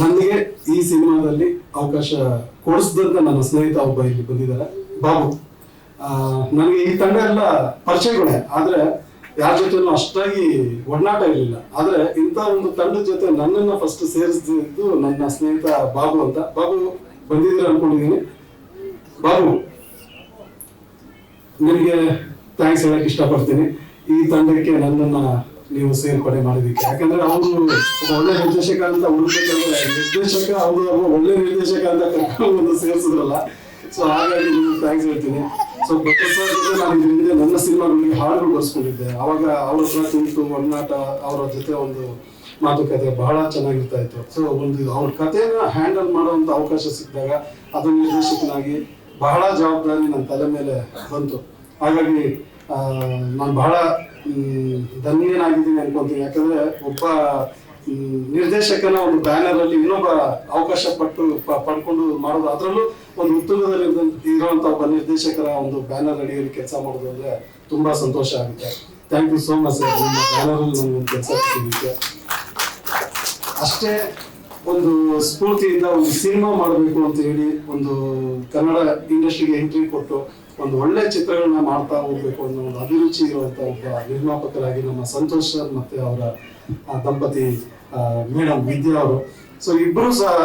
ನನಗೆ ಈ ಸಿನಿಮಾದಲ್ಲಿ ಅವಕಾಶ ಕೊಡಿಸಿದಂತ ನನ್ನ ಸ್ನೇಹಿತ ಒಬ್ಬ ಇಲ್ಲಿ ಬಂದಿದ್ದಾರೆ. ಬಾಬು ನನಗೆ ಈ ತಂಡ ಎಲ್ಲ ಪರಿಚಯಗಳೇ, ಆದ್ರೆ ಯಾರ ಜೊತೆನೂ ಅಷ್ಟಾಗಿ ಒಡನಾಟ ಇರಲಿಲ್ಲ. ಆದ್ರೆ ಇಂಥ ಒಂದು ತಂಡದ ಜೊತೆ ನನ್ನನ್ನ ಫಸ್ಟ್ ಸೇರಿಸಿದ್ದು ನನ್ನ ಸ್ನೇಹಿತ ಬಾಬು ಅಂತ. ಬಾಬು ಬಂದಿದ್ರೆ ಅನ್ಕೊಂಡಿದ್ದೀನಿ. ಬಾಬು, ನಿಮಗೆ ಥ್ಯಾಂಕ್ಸ್ ಹೇಳಕ್ ಇಷ್ಟಪಡ್ತೀನಿ. ಈ ತಂಡಕ್ಕೆ ನನ್ನನ್ನ ನೀವು ಸೇರ್ಪಡೆ ಮಾಡಿದಕ್ಕೆ ಯಾಕಂದ್ರೆ ಅವರು ಒಳ್ಳೆ ನಿರ್ದೇಶಕ ಅಂತ ಹುಡುಕ್ಬೇಕಂದ್ರೆ ನಿರ್ದೇಶಕ, ಅವರು ಒಳ್ಳೆ ನಿರ್ದೇಶಕ ಅಂತ ಕರ್ಕೊಂಡು ಸೇರಿಸಿದ್ರಲ್ಲ. ಸೊ ಹಾಗಾಗಿ ನಿಮ್ಗೆ ಥ್ಯಾಂಕ್ಸ್ ಹೇಳ್ತೀನಿ. ಸೊ ಬಟ್ಟೆ ಸರ್ ನಾನು ಇದ್ರ ನನ್ನ ಸಿನಿಮಾಗಳಿಗೆ ಹಾಡುಗಳು ಬರ್ಸ್ಕೊಂಡಿದ್ದೆ. ಅವಾಗ ಅವ್ರ ಹತ್ರ ಕುಂತು ಒಡನಾಟ ಅವರ ಜೊತೆ ಒಂದು ಮಾತುಕತೆ ಬಹಳ ಚೆನ್ನಾಗಿರ್ತಾ ಇತ್ತು. ಸೊ ಒಂದು ಅವ್ರ ಕಥೆನ ಹ್ಯಾಂಡಲ್ ಮಾಡುವಂತ ಅವಕಾಶ ಸಿಕ್ಕಿದಾಗ ಅದು ನಿರ್ದೇಶಕನಾಗಿ ಬಹಳ ಜವಾಬ್ದಾರಿ ನನ್ನ ತಲೆ ಮೇಲೆ ಬಂತು. ಹಾಗಾಗಿ ನಾನು ಬಹಳ ಧನ್ಯನಾಗಿದ್ದೀನಿ ಅನ್ಕೊಂತೀನಿ. ಯಾಕಂದ್ರೆ ಒಬ್ಬ ನಿರ್ದೇಶಕನ ಒಂದು ಬ್ಯಾನರ್ ಅಲ್ಲಿ ಇನ್ನೊಬ್ಬ ಅವಕಾಶ ಪಟ್ಟು ಪಡ್ಕೊಂಡು ಮಾಡೋದು, ಅದರಲ್ಲೂ ಒಂದು ಉತ್ತುಂಗದಲ್ಲಿ ಇರುವಂತ ಒಬ್ಬ ನಿರ್ದೇಶಕರ ಒಂದು ಬ್ಯಾನರ್ ಅಡಿಯಲ್ಲಿ ಕೆಲಸ ಮಾಡೋದು ಅಂದ್ರೆ ತುಂಬಾ ಸಂತೋಷ ಆಗುತ್ತೆ. Thank you so much sir ನಿಮ್ಮ ಬ್ಯಾನರ್ ಅಲ್ಲಿ ಕೆಲಸ ಅಷ್ಟೇ ಒಂದು ಸ್ಫೂರ್ತಿಯಿಂದ ಒಂದು ಸಿನಿಮಾ ಮಾಡಬೇಕು ಅಂತ ಹೇಳಿ ಒಂದು ಕನ್ನಡ ಇಂಡಸ್ಟ್ರಿಗೆ ಎಂಟ್ರಿ ಕೊಟ್ಟು ಒಂದು ಒಳ್ಳೆ ಚಿತ್ರಗಳನ್ನ ಮಾಡ್ತಾ ಹೋಗ್ಬೇಕು ಅನ್ನೋ ಒಂದು ಅಭಿರುಚಿ ಇರುವಂತ ಒಬ್ಬ ನಿರ್ಮಾಪಕರಾಗಿ ನಮ್ಮ ಸಂತೋಷ್ ಸರ್ ಮತ್ತೆ ಅವರ ದಂಪತಿ ಮೇಡಮ್ ವಿದ್ಯಾ ಅವರು. ಸೊ ಇಬ್ರು ಸಹ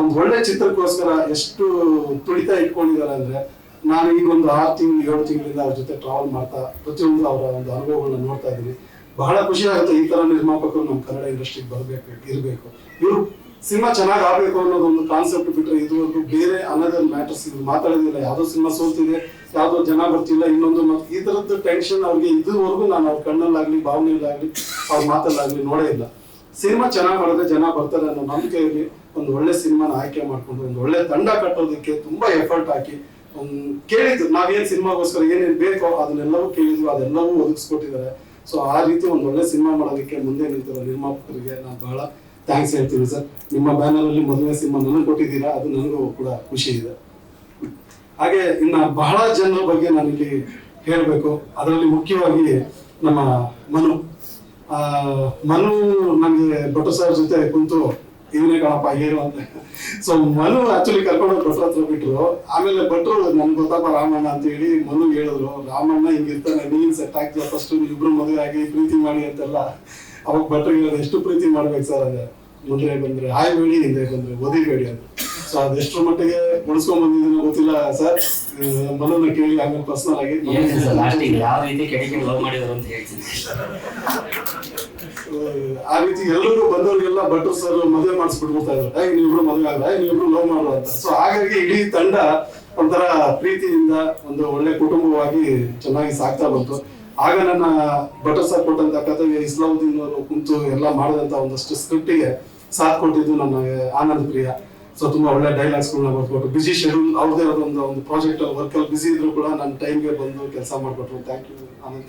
ಒಂದು ಒಳ್ಳೆ ಚಿತ್ರಕ್ಕೋಸ್ಕರ ಎಷ್ಟು ತುಳಿತ ಇಟ್ಕೊಂಡಿದ್ದಾರೆ ಅಂದ್ರೆ ನಾನು ಈಗ ಒಂದು ಆರು ತಿಂಗಳು, ಏಳು ತಿಂಗಳಿಂದ ಅವ್ರ ಜೊತೆ ಟ್ರಾವೆಲ್ ಮಾಡ್ತಾ ಪ್ರತಿಯೊಂದು ಅವರ ಒಂದು ಅನುಭವಗಳನ್ನ ನೋಡ್ತಾ ಇದ್ದೀನಿ. ಬಹಳ ಖುಷಿ ಆಗುತ್ತೆ ಈ ತರ ನಿರ್ಮಾಪಕರು ನಮ್ಮ ಕನ್ನಡ ಇಂಡಸ್ಟ್ರಿಗೆ ಬರಬೇಕು, ಇರಬೇಕು. ಇವರು ಸಿನಿಮಾ ಚೆನ್ನಾಗಿ ಆಗ್ಬೇಕು ಅನ್ನೋದು ಒಂದು ಕಾನ್ಸೆಪ್ಟ್ ಬಿಟ್ಟರೆ ಇದುವರೆಗೂ ಬೇರೆ ಅನದರ್ ಮ್ಯಾಟರ್ಸ್ ಇದು ಮಾತಾಡೋದಿಲ್ಲ. ಯಾವ್ದೋ ಸಿನಿಮಾ ಸೋಲ್ತಿದೆ ಯಾವ್ದೋ ಜನ ಬರ್ತಿಲ್ಲ, ಇನ್ನೊಂದು ಮತ್ತೆ ಈ ತರದ್ದು ಟೆನ್ಷನ್ ಅವ್ರಿಗೆ ಇದುವರೆಗೂ ನಾನು ಅವ್ರ ಕಣ್ಣಲ್ಲಾಗ್ಲಿ ಭಾವನೆಯಲ್ಲಾಗ್ಲಿ ಅವ್ರ ಮಾತಲ್ಲಾಗ್ಲಿ ನೋಡೇ ಇಲ್ಲ. ಸಿನಿಮಾ ಚೆನ್ನಾಗಿ ಮಾಡಿದ್ರೆ ಜನ ಬರ್ತಾರೆ ಅನ್ನೋ ನಂಬಿಕೆಯಲ್ಲಿ ಒಂದು ಒಳ್ಳೆ ಸಿನಿಮಾನ ಆಯ್ಕೆ ಮಾಡ್ಕೊಂಡು, ಒಂದು ಒಳ್ಳೆ ತಂಡ ಕಟ್ಟೋದಕ್ಕೆ ತುಂಬಾ ಎಫರ್ಟ್ ಹಾಕಿ ಕೇಳಿದ್ರು ನಾವೇನ್ ಸಿನಿಮಾಗೋಸ್ಕರ ಏನೇನ್ ಬೇಕೋ ಅದನ್ನೆಲ್ಲವೂ ಕೇಳಿದ್ವು, ಅದೆಲ್ಲವೂ ಒದಗಿಸ್ಕೊಟ್ಟಿದ್ದಾರೆ. ಸೊ ಆ ರೀತಿ ಒಂದು ಒಳ್ಳೆ ಸಿನಿಮಾ ಮಾಡೋದಕ್ಕೆ ಮುಂದೆ ನಿಂತಿರೋ ನಿರ್ಮಾಪಕರಿಗೆ ನಾನು ಬಹಳ ಥ್ಯಾಂಕ್ಸ್ ಹೇಳ್ತೀನಿ ಸರ್ ನಿಮ್ಮ ಬ್ಯಾನರ್ ಅಲ್ಲಿ ಮೊದಲನೇ ಸಿನಿಮಾ ನನಗೆ ಕೊಟ್ಟಿದ್ದೀರಾ? ಅದು ನನಗೂ ಕೂಡ ಖುಷಿ ಇದೆ. ಹಾಗೆ ಇನ್ನ ಬಹಳ ಜನರ ಬಗ್ಗೆ ನಾನಿಲ್ಲಿ ಹೇಳಬೇಕು. ಅದರಲ್ಲಿ ಮುಖ್ಯವಾಗಿ ನಮ್ಮ ಮನು. ಆ, ಮನು ನನಗೆ ಭಟ್ರು ಸರ್ ಜೊತೆ ಕುಂತು ಇವನೇ ಕಣಪ್ಪ, ಹೀರೋ ಅಂತ. ಸೊ ಮನು ಆಕ್ಚುಲಿ ಕರ್ಕೊಂಡು ಭಟ್ರ ಹತ್ರ ಬಿಟ್ರು. ಆಮೇಲೆ ಭಟ್ರು ನನ್ಗೆ ಗೊತ್ತಪ್ಪ ರಾಮಣ್ಣ ಅಂತ ಹೇಳಿ ಮನು ಹೇಳಿದ್ರು, ರಾಮಣ್ಣ ಹಿಂಗಿರ್ತಾನೆ ನೀನ್ ಸೆಟ್ ಆಗ್ತಿಲ್ಲ ಫಸ್ಟ್ ಇಬ್ರು ಮದುವೆ ಆಗಿ ಪ್ರೀತಿ ಮಾಡಿ ಅಂತೆಲ್ಲ. ಅವಾಗ ಭಟ್ರು ಹೇಳಿದ್ರು, ಎಷ್ಟು ಪ್ರೀತಿ ಮಾಡ್ಬೇಕು ಸರ್ ಅದೇ ಮುಂದೆ ಬಂದ್ರೆ, ಹಾಯ್ ಬೇಡಿ, ಹಿಂದೆ ಬಂದ್ರೆ ಓದಿಬೇಡಿ ಅಂತ. ಸೊ ಅದೆಷ್ಟರ ಮಟ್ಟಿಗೆ ಉಳಿಸ್ಕೊಂಡ್ ಬಂದಿದ್ದೀನಿ ಗೊತ್ತಿಲ್ಲ ಸರ್ ಮನನ್ನ ಕೇಳಿ ಆಮೇಲೆ ಪರ್ಸನಲ್ ಆಗಿ ಯಾವ ರೀತಿ ಮಾಡಿದ್ರು ಅಂತ ಹೇಳ್ತೀನಿ. ಆ ರೀತಿ ಎಲ್ಲರೂ ಬಂದವರಿಗೆಲ್ಲ ಭಟ್ರು ಸರ್ ಮದುವೆ ಮಾಡಿಸ್ಬಿಟ್ಬಿಡ್ತಾ ಇದ್ರು ಹೇಗೆ ನೀವು ಮದುವೆ ಆಗ ನೀವಿಬ್ರು ಲವ್ ಮಾಡುವ ಅಂತ. ಸೊ ಹಾಗಾಗಿ ಇಡೀ ತಂಡ ಒಂಥರ ಪ್ರೀತಿಯಿಂದ ಒಂದು ಒಳ್ಳೆ ಕುಟುಂಬವಾಗಿ ಚೆನ್ನಾಗಿ ಸಾಕ್ತಾ ಬಂತು. ಆಗ ನನ್ನ ಭಟ್ರು ಸರ್ ಕೊಟ್ಟಂತ ಕಥೆಗೆ ಇಸ್ಲಾವುದ್ದೀನ್ ಅವರು ಕುಂತು ಎಲ್ಲ ಮಾಡಿದಂತ ಒಂದಷ್ಟು ಸ್ಕ್ರಿಪ್ಟಿಗೆ ಸಾಥ್ ಕೊಟ್ಟಿದ್ದು ನನ್ನ ಆನಂದ್ ಪ್ರಿಯ. ಸೊ ತುಂಬಾ ಒಳ್ಳೆ ಡೈಲಾಗ್ಸ್ಗಳನ್ನ ಬರ್ಕೊಟ್ಟು ಬಿಸಿ ಶೆಡ್ಯೂಲ್ ಅವ್ರದೇ ಒಂದು ಒಂದು ಪ್ರಾಜೆಕ್ಟ್ ವರ್ಕ್ ಅಲ್ಲಿ ಬಿಸಿ ಇದ್ರು ಕೂಡ ನನ್ನ ಟೈಮ್ಗೆ ಬಂದು ಕೆಲಸ ಮಾಡ್ಕೊಟ್ರು. Thank you Anand.